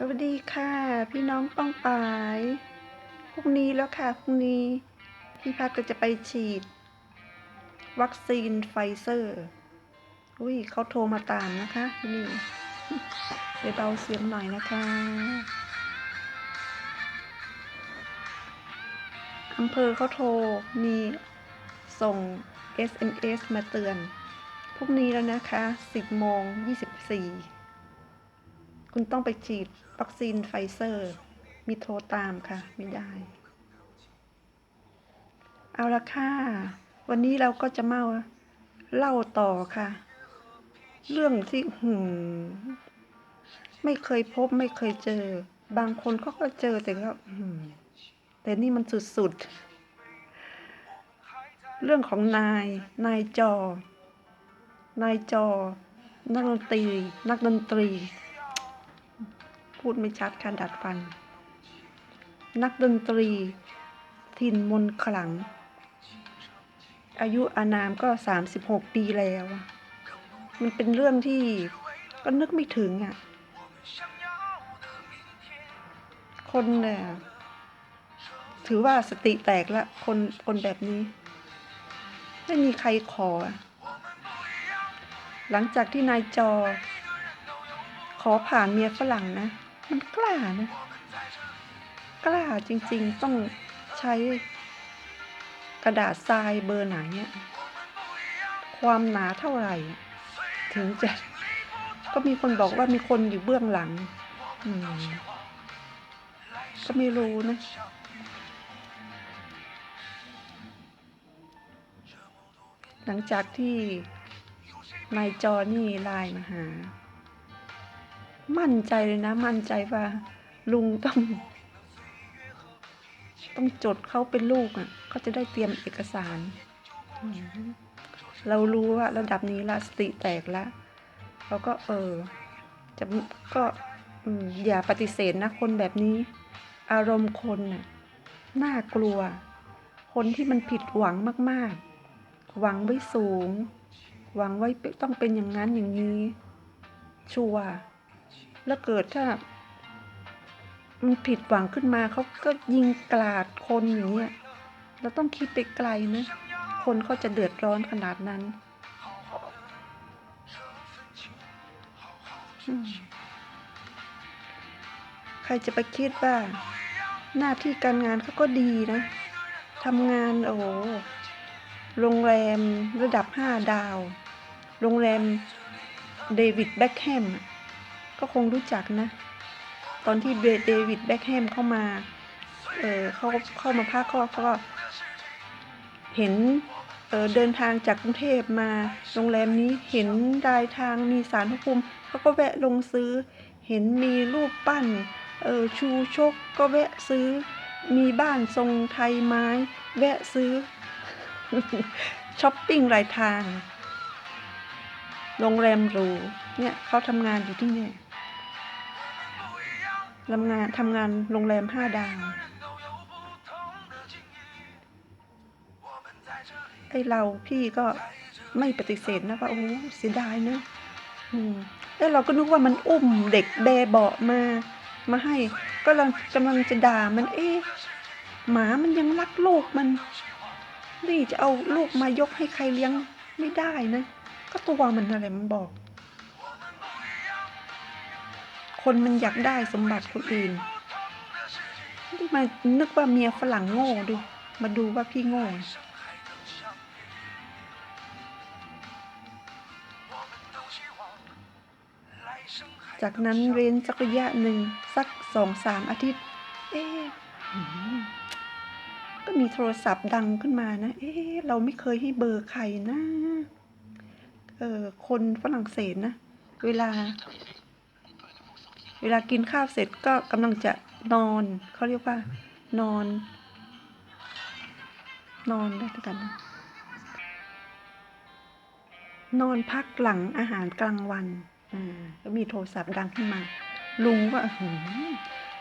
สวัสดีค่ะ พี่น้องป้องปายพรุ่งนี้แล้วค่ะพรุ่งนี้ พี่พัดก็จะไปฉีด วัคซีนไฟเซอร์ อุ้ยเขาโทรมาตามนะคะ นี่เดี๋ยวเบาเสียงหน่อยนะคะอำเภอเขาโทรมีส่ง SMS มาเตือนพรุ่งนี้แล้วนะคะ 10โมง24 คุณต้องไปฉีดวัคซีนไฟเซอร์ มีโทรตามค่ะ ไม่ได้ เอาละค่ะ วันนี้เราก็จะมาเล่าต่อค่ะ เรื่องที่หืมไม่เคยพบไม่เคยเจอ บางคนเขาก็เจอแต่ก็แต่นี่มันสุดๆ เรื่องของนาย นายจอ นายจอ นักดนตรี นักดนตรี พูดไม่ชัดค่ะดัดฟัน นักดนตรีถิ่นมนต์ขลัง อายุอานามก็สามสิบหกปีแล้ว มันเป็นเรื่องที่ก็นึกไม่ถึงอะ คนเนี่ยถือว่าสติแตกละคนคนแบบนี้ ไม่มีใครขอ หลังจากที่นายจอ ขอผ่านเมียฝรั่งนะ มันกล้านะ กล้าจริงๆต้องใช้กระดาษทรายเบอร์ไหนเนี่ยความหนาเท่าไหร่ ถึงจะก็มีคนบอกว่ามีคนอยู่เบื้องหลังอืมก็ไม่รู้นะ หลังจากที่นายจอนี่ไลน์มาหา มั่นใจเลยนะ มั่นใจว่า ลุงต้อง ต้องจดเขาเป็นลูกอะเขาจะได้เตรียมเอกสาร เรารู้ว่าระดับนี้ละสติแตกละเราก็เออ จะก็อืมอย่าปฏิเสธนะคนแบบนี้ อารมณ์คนน่ะน่ากลัว คนที่มันผิดหวังมาก ๆ หวังไว้สูง หวังไว้ต้องเป็นอย่างนั้นอย่างนี้ ชัวร์ แล้วเกิดถ้ามันผิดหวังขึ้นมาเขาก็ยิงกลาดคนอย่างเงี้ยเราต้องคิดไปไกลนะ คนเขาจะเดือดร้อนขนาดนั้น ใครจะไปคิดว่า หน้าที่การงานเขาก็ดีนะทำงานโอ้โหโรงแรมระดับห้าดาว โรงแรมเดวิดแบ็คแฮมอะ ก็คงรู้จักนะ ตอนที่เดวิดแบ็คแฮมเข้ามา เออเขาเข้ามาพักเขาเขาก็เห็นเเดินทางจากกรุงเทพมาโรงแรมนี้เห็นรายทางมีสารพระภูมิเขาก็แวะลงซื้อ เห็นมีรูปปั้นเออชูชกก็แวะซื้อ มีบ้านทรงไทยไม้ แวะซื้อช้อปปิ้งรายทาง โรงแรมหรูเนี่ยเขาทำงานอยู่ที่เนี่ย ทำงานทำงานโรงแรมห้าดาวไอเราพี่ก็ไม่ปฏิเสธนะว่าโอ้เสียดายเนอืมแล้วเราก็นึกว่ามันอุ้มเด็กเบเบาะมา มาให้ ก็กำกำลังจะด่ามัน เอ๊ะหมามันยังรักลูกมัน นี่จะเอาลูกมายกให้ใครเลี้ยงไม่ได้นะ ก็ตัวมันอะไรมันบอก คนมันอยากได้สมบัติคนอื่นนี่มานึกว่าเมียฝรั่งโง่ดู มาดูว่าพี่โง่จากนั้นเว้นสักระยะหนึ่งสักสองสามอาทิตย์ เอ๊ก็มีโทรศัพท์ดังขึ้นมานะ เอ๊เราไม่เคยให้เบอร์ใครนะ เออคนฝรั่งเศสนะ เวลา เวลากินข้าวเสร็จก็กำลังจะนอนเขาเรียกว่า นอน นอนได้ด้วยกันนะนอนพักหลังอาหารกลางวันอ่าก็มีโทรศัพท์ดังขึ้นมา ลุงว่าหืม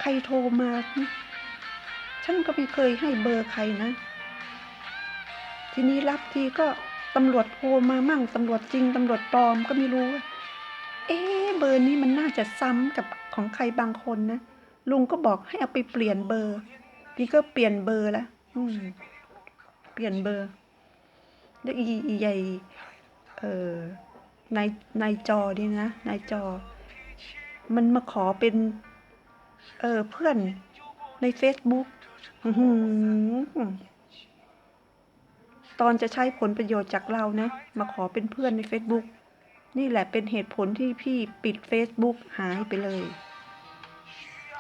ใครโทรมา ฉันก็ไม่เคยให้เบอร์ใครนะ ทีนี้รับทีก็ตำรวจโทรมามั่งตำรวจจริงตำรวจปลอมก็ไม่รู้ เอ๊ะเบอร์นี้มันน่าจะซ้ำกับ ของใครบางคนนะลุงก็บอกให้เอาไปเปลี่ยนเบอร์ พี่ก็เปลี่ยนเบอร์แล้วเปลี่ยนเบอร์แล้วอีใหญ่เอ่อในในจอดีนะในจอ มันมาขอเป็น เออเพื่อนใน Facebook อื้อหือตอนจะใช้ผลประโยชน์จากเรานะ มาขอเป็นเพื่อนใน Facebook นี่แหละเป็นเหตุผลที่พี่ปิด Facebook หายไปเลย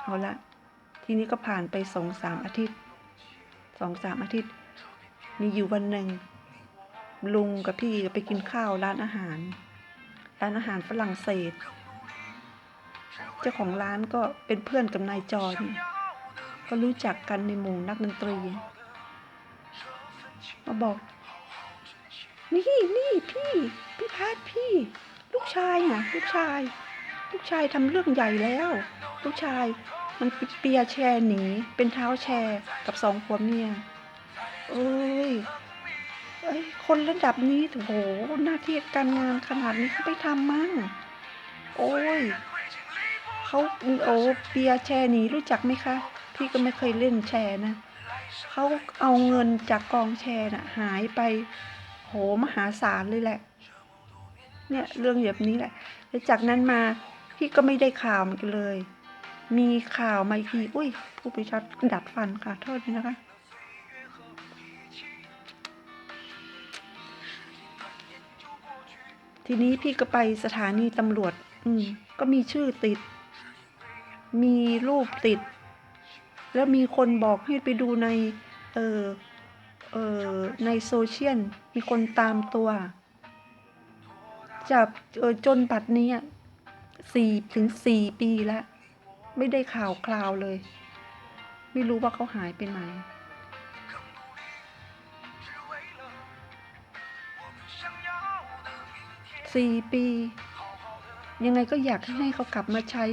เอาละ ทีนี้ก็ผ่านไปสองสามอาทิตย์สองสามอาทิตย์ มีอยู่วันหนึ่งลุงกับพี่ไปกินข้าวร้านอาหาร ร้านอาหารฝรั่งเศส เจ้าของร้านก็เป็นเพื่อนกับนายจอนก็รู้จักกันในหมู่นักดนตรี มาบอก นี่นี่พี่พี่พัดพี่ ลูกชายน่ะ ลูกชาย ลูกชายทำเรื่องใหญ่แล้ว ลูกชาย มันเปียแชร์หนี เป็นเท้าแชร์กับสองผัวเมียเอ้ยเอ้ย คนระดับนี้โอ้โหหน้าที่การงานขนาดนี้เขาไปทำมั่ง โอ้ยเขาโอ้เปียแชร์หนีรู้จักไหมคะ พี่ก็ไม่เคยเล่นแชร์นะเขาเอาเงินจากกองแชร์น่ะ หายไป โหมหาศาลเลยแหละ เนี่ยเรื่องแบบนี้แหละแล้วจากนั้นมาพี่ก็ไม่ได้ข่าวมันเลย มีข่าวมาอีกทีอุ้ยผู้พิชัดดัดฟันค่ะ โทษด้วยนะคะ ทีนี้พี่ก็ไปสถานีตำรวจ อืม ก็มีชื่อติด มีรูปติด แล้วมีคนบอกให้ไปดูใน เออเออในโซเชียล มีคนตามตัวจับเออจนปัดนี้สี่ถึงสี่ปีแล้ว ไม่ได้ข่าวคราวเลย ไม่รู้ว่าเขาหายไปไหน สี่ปี ยังไงก็อยากให้เขากลับมาใช้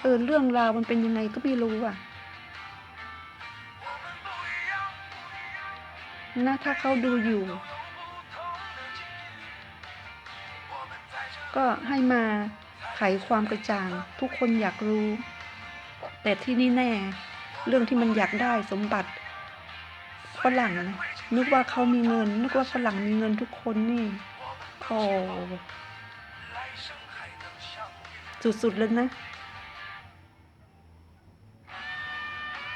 เออเรื่องราวมันเป็นยังไงก็ไม่รู้อะนะถ้าเขาดูอยู่ ก็ให้มาไขความกระจ่าง ทุกคนอยากรู้ แต่ที่นี่แน่ เรื่องที่มันอยากได้สมบัติฝรั่งนะนึกว่าเขามีเงิน นึกว่าฝรั่งมีเงินทุกคนนี่โอ้สุดๆเลยนะ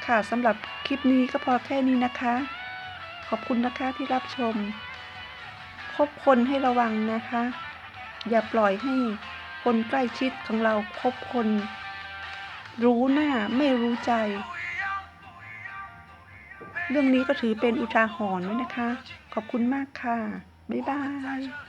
ค่ะสำหรับคลิปนี้ก็พอแค่นี้นะคะ ขอบคุณนะคะที่รับชม คบคนให้ระวังนะคะ อย่าปล่อยให้คนใกล้ชิดของเราคบคน รู้หน้าไม่รู้ใจ เรื่องนี้ก็ถือเป็นอุทาหรณ์ไว้นะคะ ขอบคุณมากค่ะ บ๊ายบาย